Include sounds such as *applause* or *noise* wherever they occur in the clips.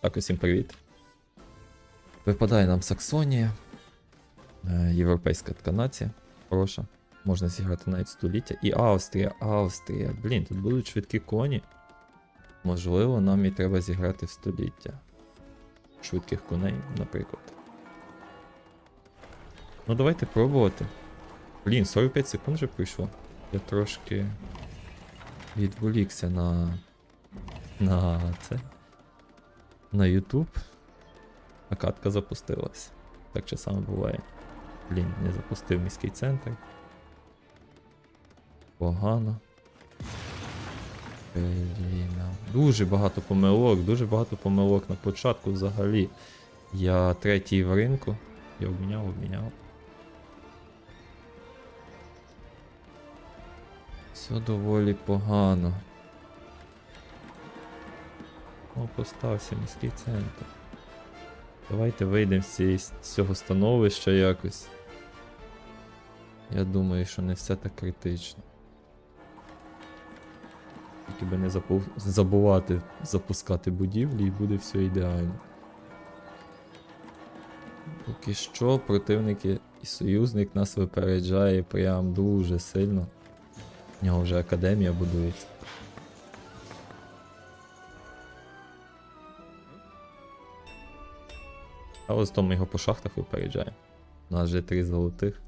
Так, усім привіт. Випадає нам Саксонія. Е, Європейська така нація. Хороша. Можна зіграти навіть століття. І Австрія, Австрія. Блін, тут будуть швидкі коні. Можливо, нам і треба зіграти в століття. Швидких коней, наприклад. Ну, давайте пробувати. Блін, 45 секунд вже пройшло. Я трошки відволікся на. на це. На YouTube. А катка запустилась. Так часами буває. Блін, не запустив міський центр. Погано. Блін. Дуже багато помилок, дуже багато помилок на початку взагалі. Я третій в ринку. Я обміняв, обміняв. Все доволі погано. О, постався міський центр. Давайте вийдемо з, цього становища якось. Я думаю, що не все так критично. Тільки би не запу- забувати запускати будівлі і буде все ідеально. Поки що противники і союзник нас випереджає прям дуже сильно. У нього вже академія будується. А ось то ми його по шахтах випереджаємо. У нас вже три золотих.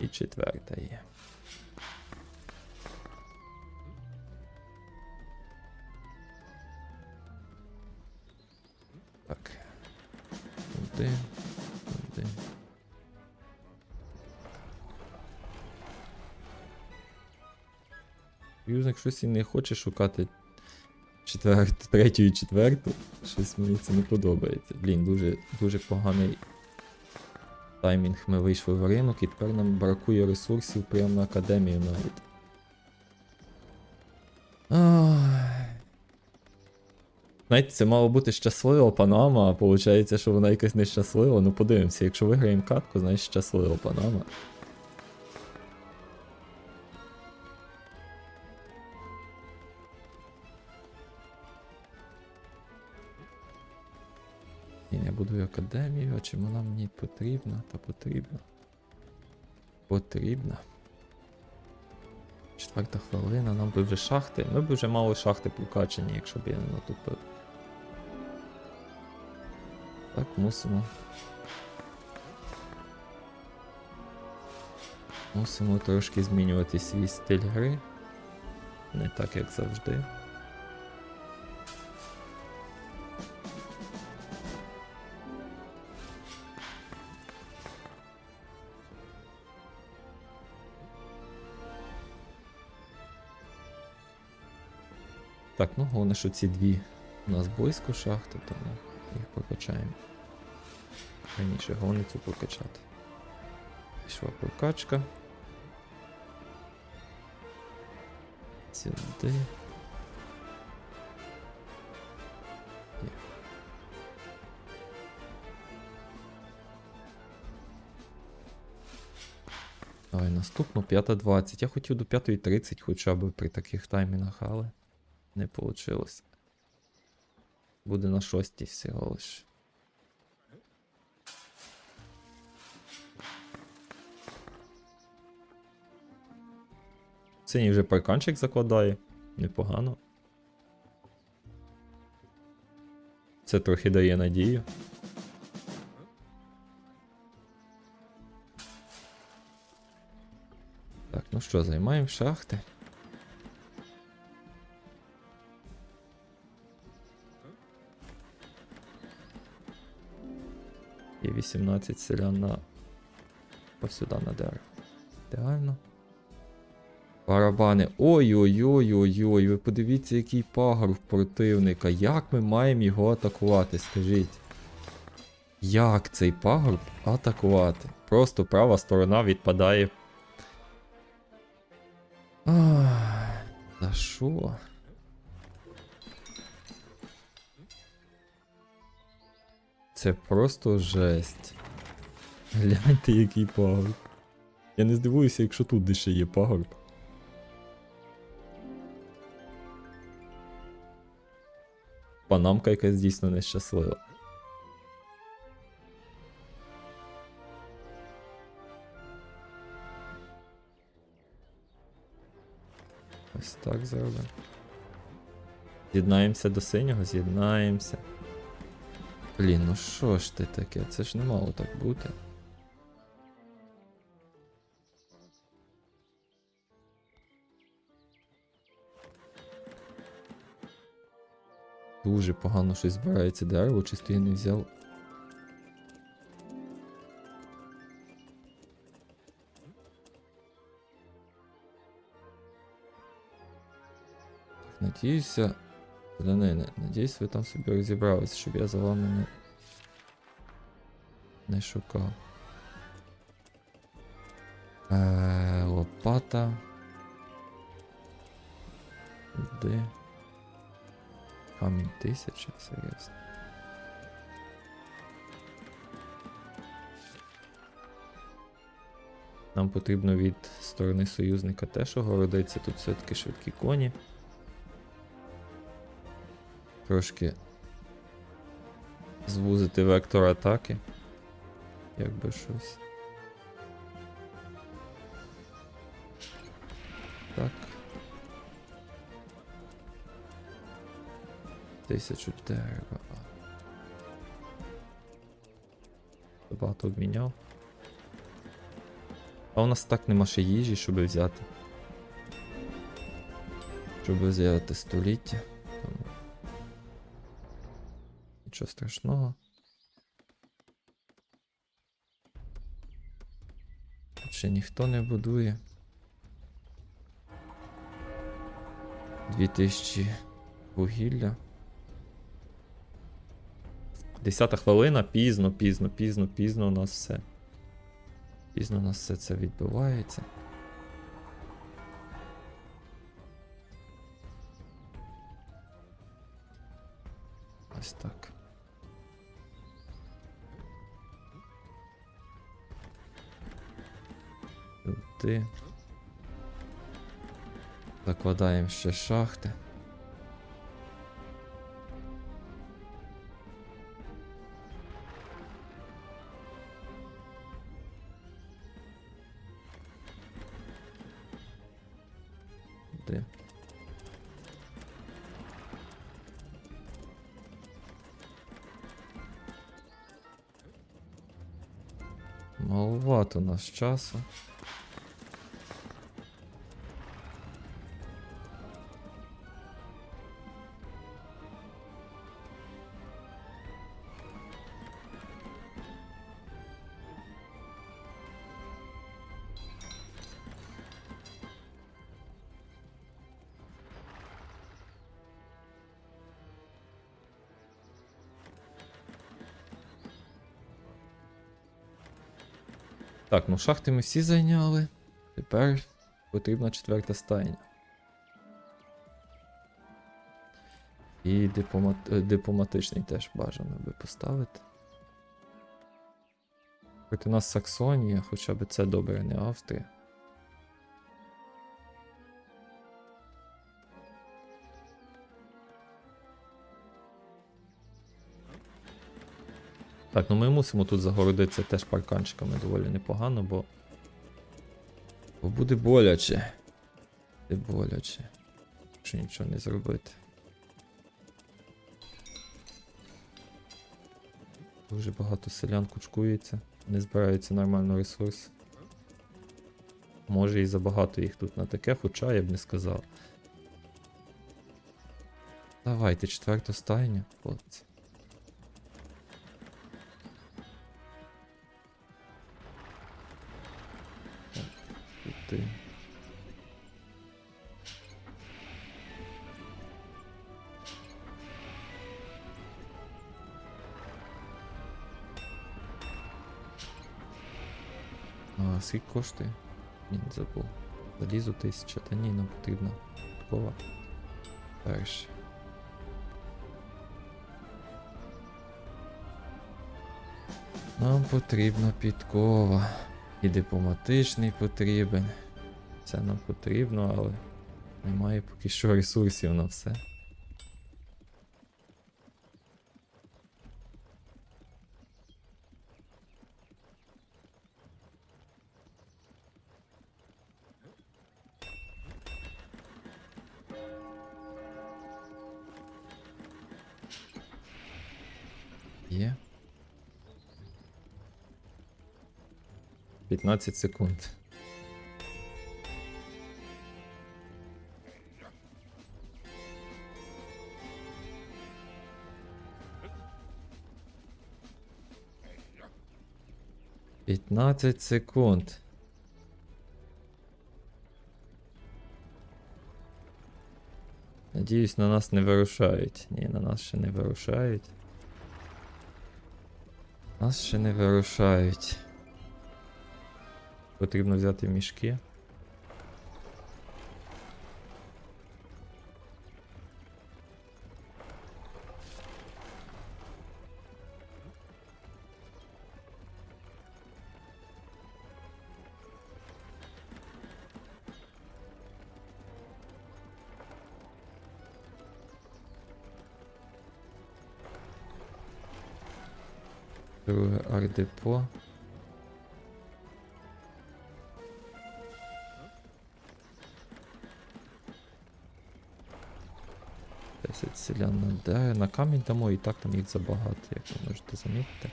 І четверта є. Так. Один. Один. Юзник щось і не хоче шукати четверту, третю і четверту. Щось мені це не подобається. Блін, дуже, дуже поганий таймінг. Ми вийшли в ринок і тепер нам бракує ресурсів прямо на академію навіть. Ай. Знаєте, це мало бути щаслива Панама, а виходить, що вона якась нещаслива. Ну подивимося, якщо виграємо катку, значить щаслива Панама. Ні, академію, а чим вона мені потрібна? Та потрібна. Потрібна. Четверта хвилина, нам би вже шахти. Ми б вже мали шахти прокачені, якщо б я не натупив. Так, мусимо. Мусимо трошки змінювати свій стиль гри. Не так, як завжди. Так, ну головне, що ці дві у нас близько шахти, тому їх прокачаємо. Раніше головне цю прокачати. Пішла прокачка. Сюди. Давай наступну 5.20. Я хотів до 5.30 хоча б при таких таймінгах, але не вийшло. Буде на 6 всього лиш. Синій вже парканчик закладає. Непогано. Це трохи дає надію. Так, ну що, займаємо шахти. 18 селян на ось на дерево. Ідеально. Барабани. Ой-ой-ой-ой-ой. Ви подивіться, який пагорб противника. Як ми маємо його атакувати, скажіть. Як цей пагорб атакувати? Просто права сторона відпадає. Це просто жесть. Гляньте, який пагорб. Я не здивуюся, якщо тут ще є пагорб. панамка якась дійсно нещаслива. Ось так зробимо. З'єднаємося до синього, з'єднаємося. Блін, ну що ж ти таке? Це ж не мало так бути. Дуже погано щось збирається дерево, чисто я не взяв. Так, надіюся. Данине, надіюсь, ви там собі розібралися, щоб я за вами не, не шукав. Е, лопата. Де? Камінь тисяча, серйозно. Нам потрібно від сторони союзника теж огородиться. Тут все-таки швидкі коні. Трошки звузити вектор атаки. Якби щось. Так. Тисячу дерева. Багато обміняв. А у нас так нема ще їжі, щоб взяти. Щоб взяти століття. Страшного. Ще ніхто не будує. 2000 вугілля. Десята хвилина, пізно, пізно, пізно, пізно у нас все. Пізно у нас все це відбувається. Туди. Закладаємо ще шахти. Туди. Маловато у нас часу. Так, ну шахти ми всі зайняли. Тепер потрібна четверта стайня. І дипломат... е, дипломатичний теж бажано би поставити. Проти нас Саксонія, хоча б це добре, не Австрія. Так, ну ми мусимо тут загородитися теж парканчиками доволі непогано, бо. Бо буде боляче. Буде боляче. Якщо нічого не зробити. Дуже багато селян кучкується, не збираються нормально ресурс. Може і забагато їх тут на таке, хоча я б не сказав. Давайте, четверта стайня, хлопці. Ти. А, скільки коштує? Ні, забув. Залізу тисяча, та ні, нам потрібна подкова. Перше. Нам потрібна підкова. І дипломатичний потрібен. Це нам потрібно, але немає поки що ресурсів на все. Yeah. 15 секунд. Пятнадцать секунд. Надіюсь, на нас не вирушають. Ні, на нас ще не вирушають. Нас ще не вирушають. Потрібно взяти мішки. Друге ардепо. Десять на де. На камінь дамо і так там їх забагато, як ви можете замітити.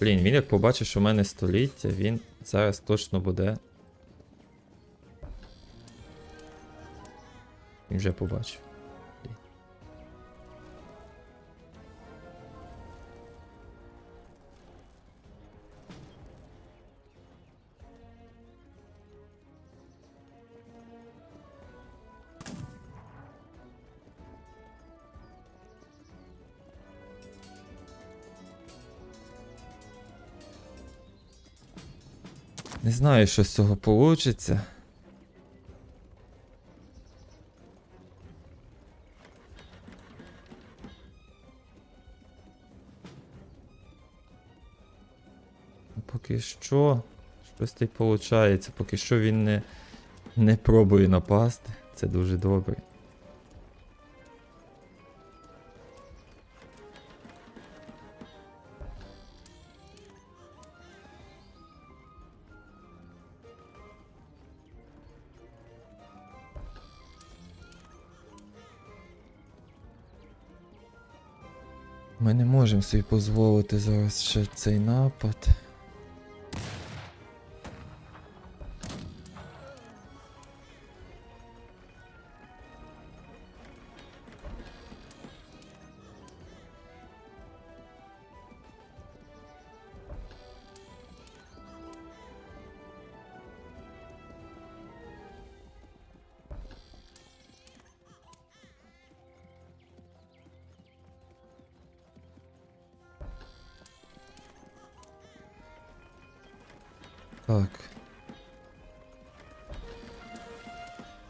Блін, він як побачить, що в мене століття, він зараз точно буде. Він вже побачив. Знаю, що з цього получиться. Ну, Поки що. Щось й виходить. Поки що він не, не пробує напасти. Це дуже добре. Можемо собі дозволити зараз ще цей напад. Так.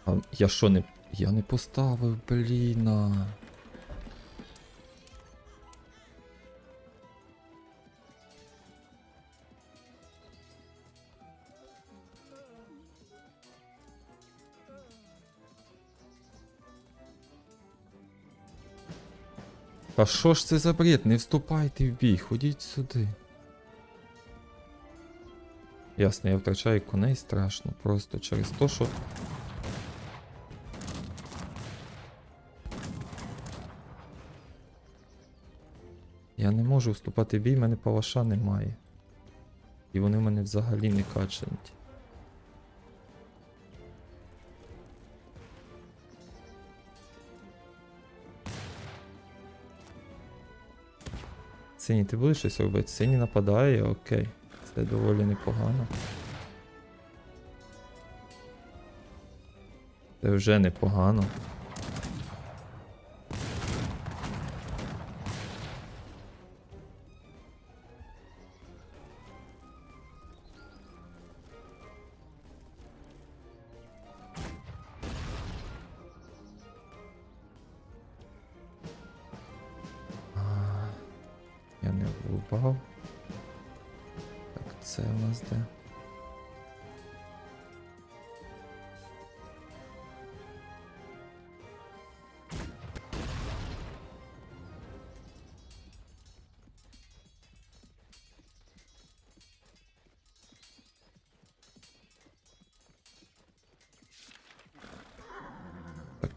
А я що не. Я не поставив, бліна. А що ж це за бред? Не вступайте в бій, ходіть сюди. Ясно, я втрачаю коней страшно, просто через те, що. Я не можу вступати в бій, в мене палаша немає. І вони в мене взагалі не качають. Синій, ти будеш щось робити? Синій нападає, окей. Це доволі непогано. Це вже непогано.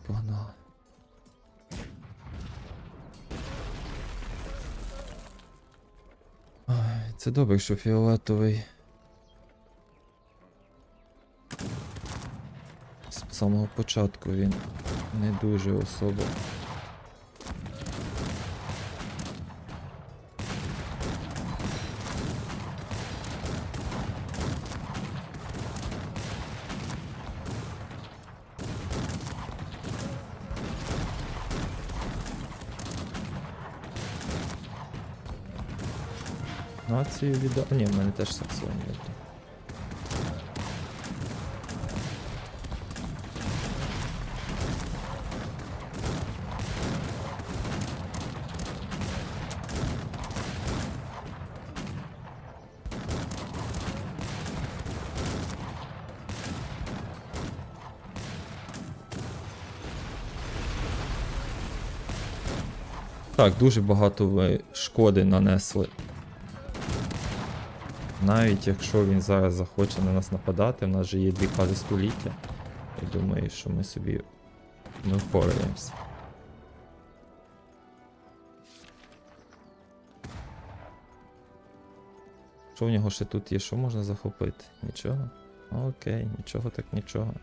погнали. Це добре, що фіолетовий. З самого початку він не дуже особливий. Націю віддав. Ні, в мене теж Саксонія. тут. Так, дуже багато ви шкоди нанесли. Навіть якщо він зараз захоче на нас нападати, в нас же є дві фази століття. Я думаю, що ми собі не впораємося. Що в нього ще тут є? Що можна захопити? Нічого? Окей, нічого так нічого.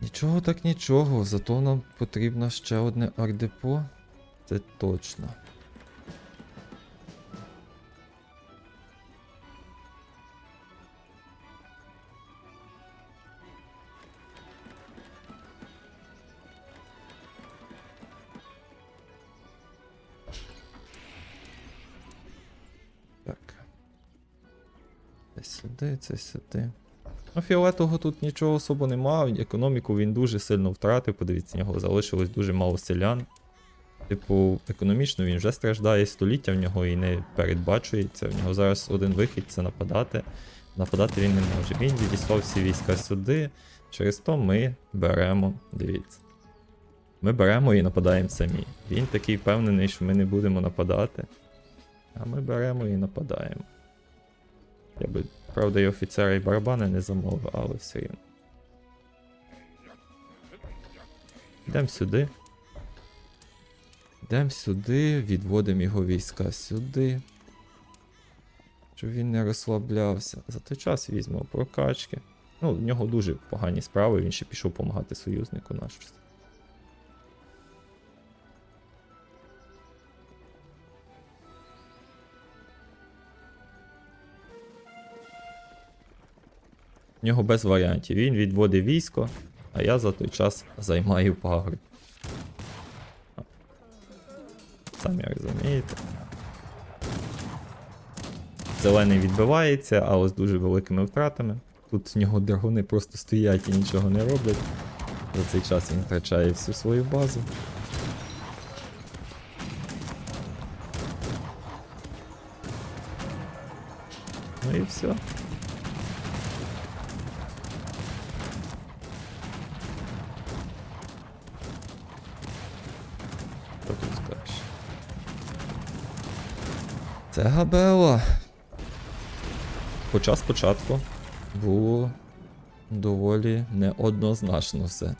Нічого так нічого, зато нам потрібно ще одне ардепо. Це точно. Так. Це сюди, це сюди. Ну, фіолетового тут нічого особо нема. Економіку він дуже сильно втратив. Подивіться, в нього залишилось дуже мало селян. Типу, економічно він вже страждає, століття в нього і не передбачується. В нього зараз один вихід це нападати. Нападати він не може. Він відіслав всі війська сюди. Через то ми беремо. Дивіться. Ми беремо і нападаємо самі. Він такий впевнений, що ми не будемо нападати. А ми беремо і нападаємо. Я би, правда, і офіцера і барабани не замовив, але все рівно. Йдемо сюди. Йдемо сюди, відводимо його війська сюди. Щоб він не розслаблявся. За той час візьмемо прокачки. Ну, в нього дуже погані справи, він ще пішов допомагати союзнику нашому. В нього без варіантів. Він відводить військо, а я за той час займаю пагорб. Самі розумієте. Зелений відбивається, але з дуже великими втратами. Тут в нього драгуни просто стоять і нічого не роблять. За цей час він втрачає всю свою базу. Ну і все. Що тут скажеш? Це Габела. Хоча спочатку було доволі неоднозначно все.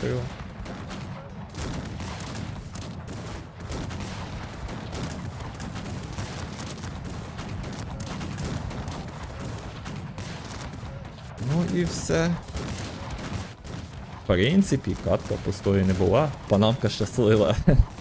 Цього. Ну і все. В принципі, катка пустою не була. Панамка щаслива. *laughs*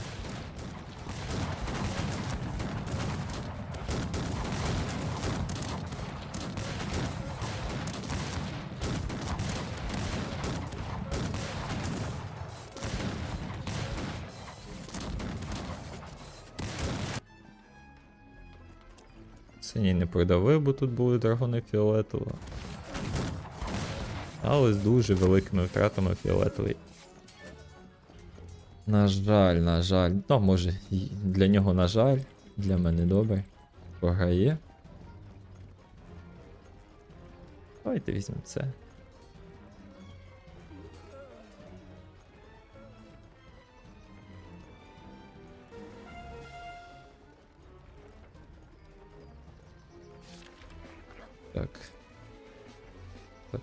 Синій бо тут були драгони фіолетово. Але з дуже великими втратами фіолетовий. На жаль, на жаль. Ну, може, для нього на жаль, для мене добре. Програє. Давайте візьмемо це.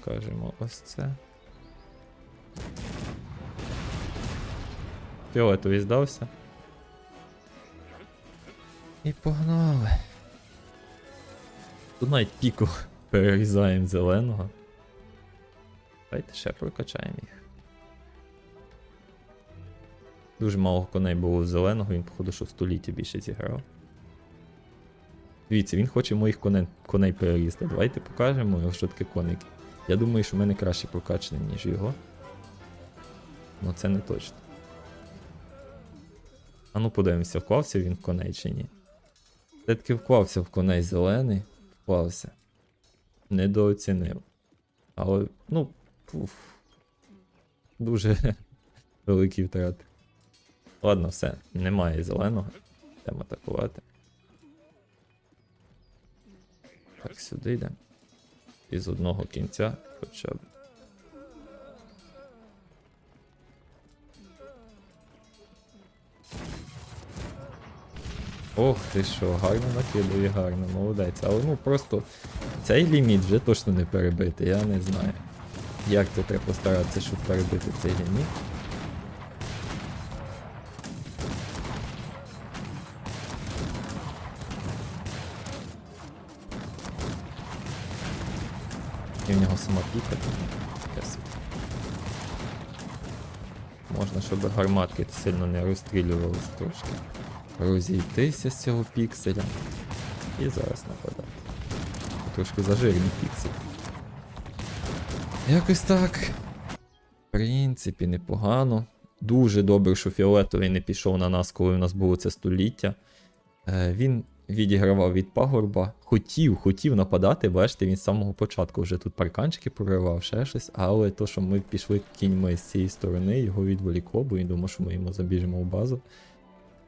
Покажемо ось це. Фіолетовий здався. І погнали. Тут навіть піку *laughs* перерізаємо зеленого. Давайте ще прокачаємо їх. Дуже мало коней було зеленого, він, походу, що в столітті більше зіграв. Дивіться, він хоче моїх коней, коней перерізати. Давайте покажемо що таке коники. Я думаю, що в мене краще прокачаний, ніж його. Ну це не точно. А ну подивимося, вклався він в коней чи ні. Все-таки вклався в коней зелений, вклався. Недооцінив. Але, ну, пуф. Дуже *laughs* великі втрати. Ладно, все, немає зеленого. Йдемо атакувати. Так, сюди йдемо. Із одного кінця хоча б. Ох ти що, гарно накидує, гарно, молодець. Але ну просто цей ліміт вже точно не перебити, я не знаю. Як це треба постаратися, щоб перебити цей ліміт. І в нього сама піка там таке собі. Можна, щоб гарматки сильно не розстрілювалися трошки. Розійтися з цього пікселя. І зараз нападати. Трошки зажирний піксель. Якось так. В принципі, непогано. Дуже добре, що фіолетовий не пішов на нас, коли у нас було це століття. Е, він відігравав від пагорба. Хотів, хотів нападати, бачите, він з самого початку вже тут парканчики проривав, ще щось, але то, що ми пішли кіньми з цієї сторони, його відволікло, бо він думав, що ми йому забіжимо в базу.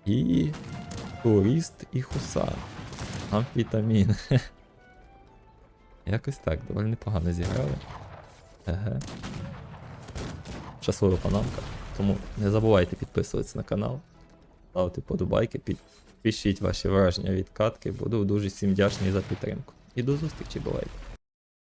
І турист і хусар. Амфітамін. *laughs* Якось так, доволі непогано зіграли. Еге. Щаслива панамка. Тому не забувайте підписуватися на канал, ставити подобайки, під... пишіть ваші враження від катки. Буду дуже всім вдячний за підтримку. І до зустрічі, бувайте.